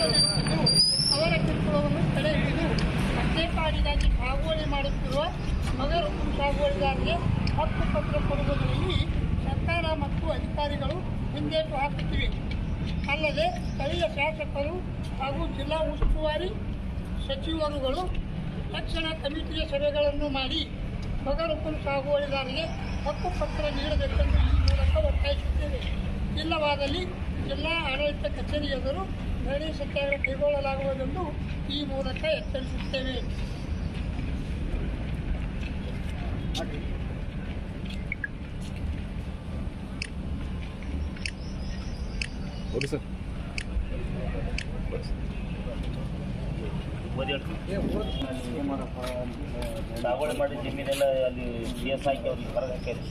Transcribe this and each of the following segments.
ಅವರ ಕಿರುಕುಳವನ್ನು ತಡೆ ಹಿಡಿದು ಅಡ್ಡೆಪಾಡಿಗಾಗಿ ಸಾಗುವಳಿ ಮಾಡುತ್ತಿರುವ ಮಗರು ಸಾಗುವಳಿದಾರರಿಗೆ ಹಕ್ಕು ಪತ್ರ ಕೊಡುವುದರಲ್ಲಿ ಸರ್ಕಾರ ಮತ್ತು ಅಧಿಕಾರಿಗಳು ಹಿಂದೇಟು ಹಾಕುತ್ತಿವೆ. ಅಲ್ಲದೆ ಸ್ಥಳೀಯ ಶಾಸಕರು ಹಾಗೂ ಜಿಲ್ಲಾ ಉಸ್ತುವಾರಿ ಸಚಿವರುಗಳು ತಕ್ಷಣ ಕಮಿಟಿಯ ಸಭೆಗಳನ್ನು ಮಾಡಿ ಬಗರುಕುಲ್ ಸಾಗುವಳಿದಾರರಿಗೆ ಹಕ್ಕುಪತ್ರ ನೀಡಬೇಕೆಂದು ಈ ಮೂಲಕ ಒತ್ತಾಯಿಸುತ್ತೇವೆ. ಇಲ್ಲವಾದಲ್ಲಿ ಜಿಲ್ಲಾ ಆಡಳಿತ ಕಚೇರಿ ಎದುರು ಧರಣಿ ಸತ್ಯಾಗ್ರಹ ಕೈಗೊಳ್ಳಲಾಗುವುದೆಂದು ಈ ಮೂಲಕ ಎಚ್ಚರಿಸುತ್ತೇವೆ. ಸಾಗುವಳಿ ಮಾಡಿ ಜಮೀನೆಲ್ಲ ಅಲ್ಲಿ ಜಿ ಎಸ್ ಹಾಕಿ ಅವ್ರಿಗೆ ಹೊರಗೆ ಹಾಕ್ಯಾರಿ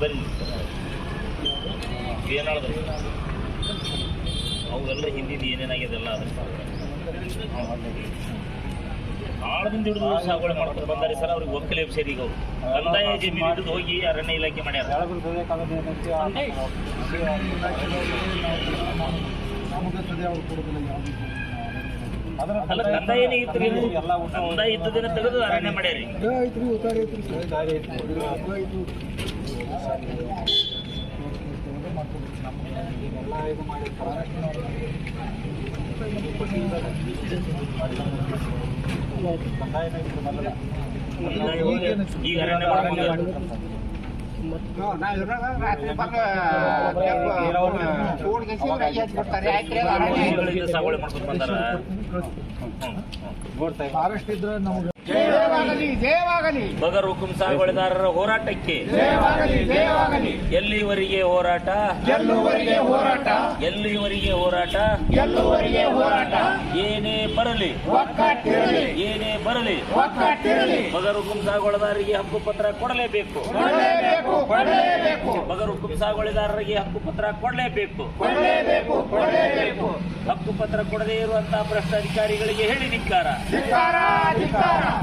ಬರಲಿ ಏನಾದ್ರು ಅವೆಲ್ಲ ಹಿಂದಿದ್ದು ಏನೇನಾಗ್ಯದೆಲ್ಲ ಅದ್ರ ಆಳದಿಂದ ಹಿಡಿದು ಸಾಗುವಳಿ ಮಾಡ್ಕೊಂಡು ಬಂದಾರೆ ಸರ್ ಅವ್ರಿಗೆ ಒಕ್ಕಲೆ ಸೇರಿ ಈಗ ಕಂದಾಯ ಜಮೀನು ಹಿಡಿದು ಹೋಗಿ ಅರಣ್ಯ ಇಲಾಖೆ ಮಾಡ್ಯಾರ ಅಲ್ಲ ಇತ್ತು. ಕಂದಾಯ ಇದ್ದದನ್ನ ತೆಗೆದು ಅರಣ್ಯ ಮಾಡ್ಯಾರಿ ಮಾಡ್ಕೊಂಡು ಫಾರೆಸ್ಟ್ ಇದ್ರೆ ನಮಗೆ ಜಯವಾಗಲಿ ಜಯವಾಗಲಿ. ಬಗರ್ ಹುಕುಂ ಸಾಗುವಳಿದಾರರ ಹೋರಾಟಕ್ಕೆ. ಜಯವಾಗಲಿ. ಎಲ್ಲಿವರೆಗೆ ಹೋರಾಟ? ಎಲ್ಲಿವರಿಗೆ ಹೋರಾಟ? ಎಲ್ಲಿವರೆಗೆ ಹೋರಾಟ? ಎಲ್ಲಿವರಿಗೆ ಹೋರಾಟ? ಏನೇ ಬರಲಿ. ಒಕ್ಕಟ್ಟಿರಲಿ. ಏನೇ ಬರಲಿ. ಒಕ್ಕಟ್ಟಿರಲಿ. ಮಗರು ಕುಂಸಾಗೊಳದಾರರಿಗೆ ಹಕ್ಕು ಹಕ್ಕುಪತ್ರ ಕೊಡಲೇಬೇಕು. ಕೊಡಲೇಬೇಕು ಕೊಡಲೇಬೇಕು. ಹಕ್ಕು ಪತ್ರ ಸಾಗುವಳಿದಾರರಿಗೆ ಹಕ್ಕುಪತ್ರ ಕೊಡಲೇಬೇಕು ಕೊಡಲೇಬೇಕು. ಕೊಡಲೇಬೇಕು ಹಕ್ಕುಪತ್ರ ಕೊಡದೇ ಇರುವಂತಹ ಭ್ರಷ್ಟಾಧಿಕಾರಿಗಳಿಗೆ ಹೇಳಿ ಧಿಕ್ಕಾರ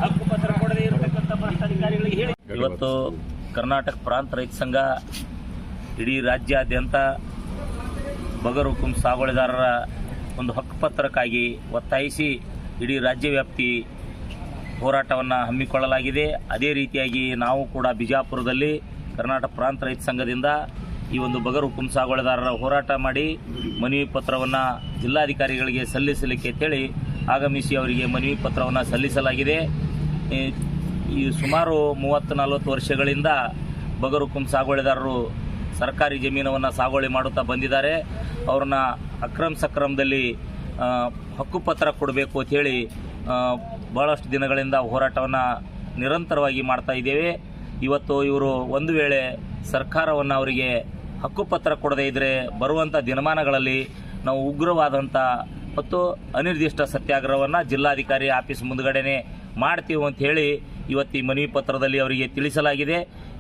ಹಕ್ಕುಪತ್ರ ಕೊಡದೇ ಇರತಕ್ಕಂಥ ಭ್ರಷ್ಟಾಧಿಕಾರಿಗಳಿಗೆ ಹೇಳಿ. ಇವತ್ತು ಕರ್ನಾಟಕ ಪ್ರಾಂತ ರೈತ ಸಂಘ ಇಡೀ ರಾಜ್ಯಾದ್ಯಂತ ಬಗರು ಹುಕುಂ ಸಾಗುವಳಿದಾರರ ಒಂದು ಹಕ್ಕುಪತ್ರಕ್ಕಾಗಿ ಒತ್ತಾಯಿಸಿ ಇಡೀ ರಾಜ್ಯ ವ್ಯಾಪ್ತಿ ಹೋರಾಟವನ್ನು ಹಮ್ಮಿಕೊಳ್ಳಲಾಗಿದೆ. ಅದೇ ರೀತಿಯಾಗಿ ನಾವು ಕೂಡ ಬಿಜಾಪುರದಲ್ಲಿ ಕರ್ನಾಟಕ ಪ್ರಾಂತ ರೈತ ಸಂಘದಿಂದ ಈ ಒಂದು ಬಗರ್ ಹುಕುಂ ಹೋರಾಟ ಮಾಡಿ ಮನವಿ ಪತ್ರವನ್ನು ಜಿಲ್ಲಾಧಿಕಾರಿಗಳಿಗೆ ಸಲ್ಲಿಸಲಿಕ್ಕೆ ಅಂತೇಳಿ ಆಗಮಿಸಿ ಅವರಿಗೆ ಮನವಿ ಪತ್ರವನ್ನು ಸಲ್ಲಿಸಲಾಗಿದೆ. ಈ ಈ ಸುಮಾರು ಮೂವತ್ತು ನಲವತ್ತು ವರ್ಷಗಳಿಂದ ಬಗರ್ ಹುಕುಂ ಸಾಗುವಳಿದಾರರು ಸರ್ಕಾರಿ ಜಮೀನವನ್ನು ಸಾಗುವಳಿ ಮಾಡುತ್ತಾ ಬಂದಿದ್ದಾರೆ. ಅವ್ರನ್ನ ಅಕ್ರಮ ಸಕ್ರಮದಲ್ಲಿ ಹಕ್ಕುಪತ್ರ ಕೊಡಬೇಕು ಅಂಥೇಳಿ ಭಾಳಷ್ಟು ದಿನಗಳಿಂದ ಹೋರಾಟವನ್ನು ನಿರಂತರವಾಗಿ ಮಾಡ್ತಾ ಇದ್ದೇವೆ. ಇವತ್ತು ಇವರು ಒಂದು ವೇಳೆ ಸರ್ಕಾರವನ್ನು ಅವರಿಗೆ ಹಕ್ಕುಪತ್ರ ಕೊಡದೇ ಇದ್ದರೆ ಬರುವಂಥ ದಿನಮಾನಗಳಲ್ಲಿ ನಾವು ಉಗ್ರವಾದಂಥ ಮತ್ತು ಅನಿರ್ದಿಷ್ಟ ಸತ್ಯಾಗ್ರಹವನ್ನು ಜಿಲ್ಲಾಧಿಕಾರಿ ಆಫೀಸ್ ಮುಂದುಗಡೆನೆ ಮಾಡ್ತೀವಿ ಅಂತ ಹೇಳಿ ಇವತ್ತು ಈ ಮನವಿ ಪತ್ರದಲ್ಲಿ ಅವರಿಗೆ ತಿಳಿಸಲಾಗಿದೆ.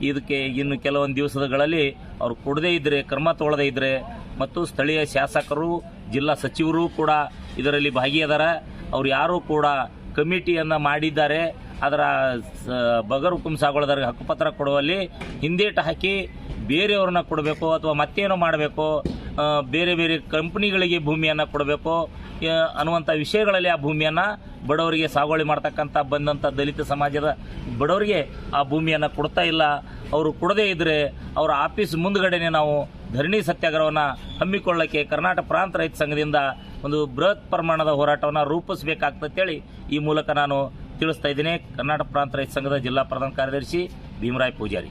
ಇದಕ್ಕೆ ಇನ್ನು ಕೆಲವೊಂದು ದಿವಸಗಳಲ್ಲಿ ಅವರು ಕೊಡದೇ ಇದ್ದರೆ ಕ್ರಮ ತೊಗೊಳ್ಳದೇ ಇದ್ದರೆ ಮತ್ತು ಸ್ಥಳೀಯ ಶಾಸಕರು, ಜಿಲ್ಲಾ ಸಚಿವರು ಕೂಡ ಇದರಲ್ಲಿ ಭಾಗಿಯಾದಾರ. ಅವ್ರು ಯಾರೂ ಕೂಡ ಕಮಿಟಿಯನ್ನು ಮಾಡಿದ್ದಾರೆ. ಅದರ ಬಗರ್ ಹುಕುಂ ಸಾಗುವಳಿದಾರರಿಗೆ ಹಕ್ಕುಪತ್ರ ಕೊಡುವಲ್ಲಿ ಹಿಂದೇಟು ಹಾಕಿ ಬೇರೆಯವ್ರನ್ನ ಕೊಡಬೇಕು ಅಥವಾ ಮತ್ತೇನೋ ಮಾಡಬೇಕು. ಬೇರೆ ಬೇರೆ ಕಂಪ್ನಿಗಳಿಗೆ ಭೂಮಿಯನ್ನು ಕೊಡಬೇಕು. ಅನ್ನುವಂಥ ವಿಷಯಗಳಲ್ಲಿ ಆ ಭೂಮಿಯನ್ನು ಬಡವರಿಗೆ ಸಾಗುವಳಿ ಮಾಡ್ತಕ್ಕಂಥ ಬಂದಂಥ ದಲಿತ ಸಮಾಜದ ಬಡವರಿಗೆ ಆ ಭೂಮಿಯನ್ನು ಕೊಡ್ತಾ ಇಲ್ಲ. ಅವರು ಕೊಡದೇ ಇದ್ದರೆ ಅವರ ಆಫೀಸ್ ಮುಂದುಗಡೆನೆ ನಾವು ಧರಣಿ ಸತ್ಯಾಗ್ರಹವನ್ನು ಹಮ್ಮಿಕೊಳ್ಳಕ್ಕೆ ಕರ್ನಾಟಕ ಪ್ರಾಂತ ರೈತ ಸಂಘದಿಂದ ಒಂದು ಬೃಹತ್ ಪ್ರಮಾಣದ ಹೋರಾಟವನ್ನು ರೂಪಿಸಬೇಕಾಗ್ತಂತೇಳಿ ಈ ಮೂಲಕ ನಾನು ತಿಳಿಸ್ತಾ ಇದ್ದೀನಿ. ಕರ್ನಾಟಕ ಪ್ರಾಂತ ರೈತ ಸಂಘದ ಜಿಲ್ಲಾ ಪ್ರಧಾನ ಕಾರ್ಯದರ್ಶಿ ಭೀಮರಾಯ್ ಪೂಜಾರಿ.